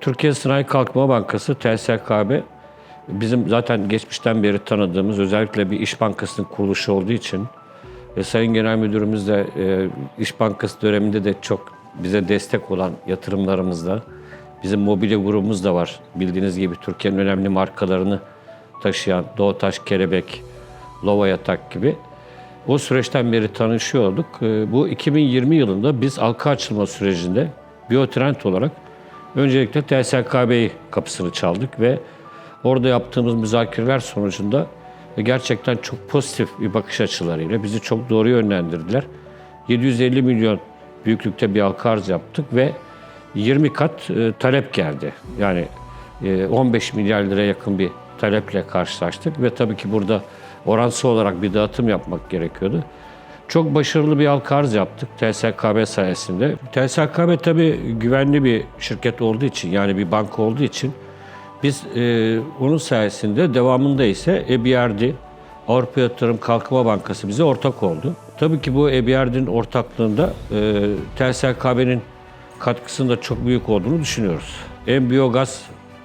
Türkiye Sanayi Kalkınma Bankası TSKB bizim zaten geçmişten beri tanıdığımız özellikle bir iş bankasının kuruluşu olduğu için ve Sayın Genel Müdürümüz de e, İş Bankası döneminde de çok bize destek olan yatırımlarımızda bizim mobilya grubumuz da var. Bildiğiniz gibi Türkiye'nin önemli markalarını taşıyan Doğutaş, Kelebek, Lova Yatak gibi. O süreçten beri tanışıyorduk. E, Bu 2020 yılında biz halka açılma sürecinde Biotrend olarak öncelikle TSKB kapısını çaldık ve orada yaptığımız müzakereler sonucunda gerçekten çok pozitif bir bakış açılarıyla bizi çok doğru yönlendirdiler. 750 milyon büyüklükte bir halka arz yaptık ve 20 kat e, talep geldi. Yani e, 15 milyar lira yakın bir taleple karşılaştık ve tabii ki burada oransal olarak bir dağıtım yapmak gerekiyordu. Çok başarılı bir halka arz yaptık TSKB sayesinde. TSKB tabii güvenli bir şirket olduğu için yani bir banka olduğu için biz e, onun sayesinde devamında ise EBRD, Avrupa Yatırım Kalkınma Bankası bize ortak oldu. Tabii ki bu EBRD'in ortaklığında e, TSKB'nin katkısının da çok büyük olduğunu düşünüyoruz. Hem biyogaz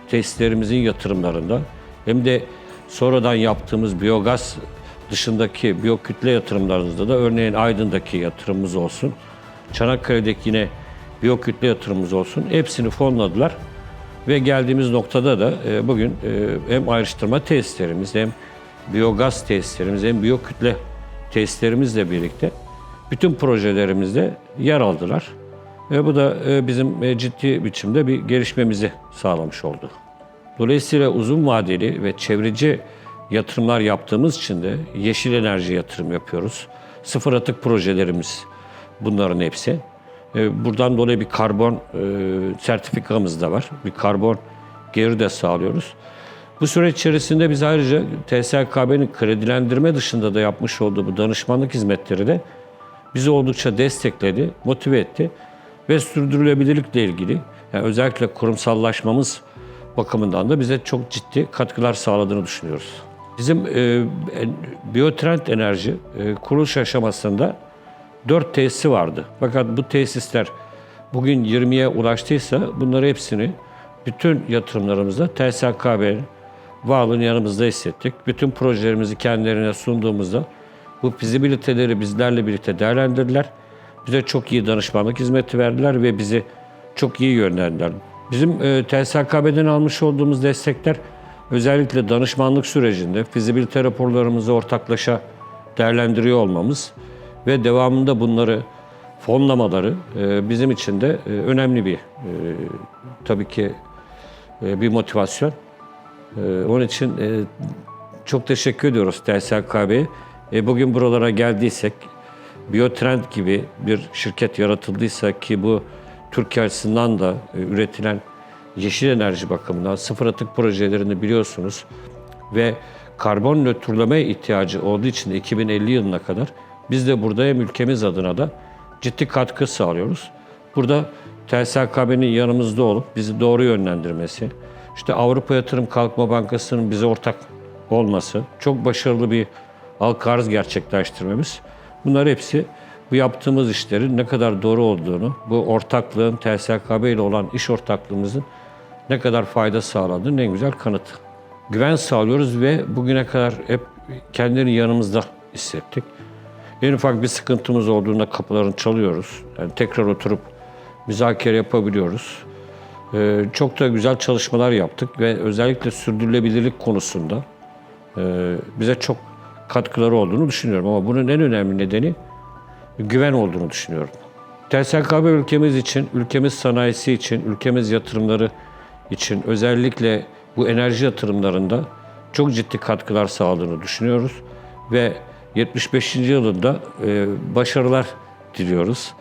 tesislerimizin yatırımlarında hem de sonradan yaptığımız biyogaz dışındaki biyokütle yatırımlarımızda da örneğin Aydın'daki yatırımımız olsun, Çanakkale'deki yine biyokütle yatırımımız olsun hepsini fonladılar. Ve geldiğimiz noktada da e, bugün e, hem ayrıştırma tesislerimiz hem biyogaz tesislerimiz hem biyokütle tesislerimizle birlikte bütün projelerimizde yer aldılar. Ve bu da e, bizim ciddi biçimde bir gelişmemizi sağlamış oldu. Dolayısıyla uzun vadeli ve çevreci yatırımlar yaptığımız için de yeşil enerji yatırım yapıyoruz. Sıfır atık projelerimiz bunların hepsi. E, Buradan dolayı bir karbon e, sertifikamız da var. Bir karbon geri de sağlıyoruz. Bu süreç içerisinde biz ayrıca TSKB'nin kredilendirme dışında da yapmış olduğu bu danışmanlık hizmetleri de bizi oldukça destekledi, motive etti ve sürdürülebilirlikle ilgili yani özellikle kurumsallaşmamız bakımından da bize çok ciddi katkılar sağladığını düşünüyoruz. Bizim e, en- Biotrend Enerji e, kuruluş aşamasında 4 tesisi vardı. Fakat bu tesisler bugün 20'ye ulaştıysa bunları hepsini bütün yatırımlarımızda TSKB'nin varlığını yanımızda hissettik. Bütün projelerimizi kendilerine sunduğumuzda bu fizibiliteleri bizlerle birlikte değerlendirdiler. Bize çok iyi danışmanlık hizmeti verdiler ve bizi çok iyi yönlendirdiler. Bizim e, TSKB'den almış olduğumuz destekler özellikle danışmanlık sürecinde fizibilite raporlarımızı ortaklaşa değerlendiriyor olmamız ve devamında bunları fonlamaları e, bizim için de e, önemli bir e, tabii ki bir motivasyon. Onun için çok teşekkür ediyoruz TSKB'ye. E, bugün buralara geldiysek, Biotrend gibi bir şirket yaratıldıysa ki bu Türkiye açısından da üretilen yeşil enerji bakımından sıfır atık projelerini biliyorsunuz ve karbon nötrleme ihtiyacı olduğu için de 2050 yılına kadar biz de burada hem ülkemiz adına da ciddi katkı sağlıyoruz. Burada TSKB'nin yanımızda olup bizi doğru yönlendirmesi, işte Avrupa Yatırım Kalkınma Bankası'nın bize ortak olması, çok başarılı bir halka arz gerçekleştirmemiz. Bunlar hepsi bu yaptığımız işlerin ne kadar doğru olduğunu, bu ortaklığın TSKB ile olan iş ortaklığımızın ne kadar fayda sağladığının en güzel kanıtı. Güven sağlıyoruz ve bugüne kadar hep kendilerini yanımızda hissettik. En ufak bir sıkıntımız olduğunda kapılarını çalıyoruz. Yani tekrar oturup müzakere yapabiliyoruz. Ee, çok da güzel çalışmalar yaptık ve özellikle sürdürülebilirlik konusunda e, bize çok katkıları olduğunu düşünüyorum. Ama bunun en önemli nedeni güven olduğunu düşünüyorum. TSKB ülkemiz için, ülkemiz sanayisi için, ülkemiz yatırımları için özellikle bu enerji yatırımlarında çok ciddi katkılar sağladığını düşünüyoruz ve 75. yılında e, başarılar diliyoruz.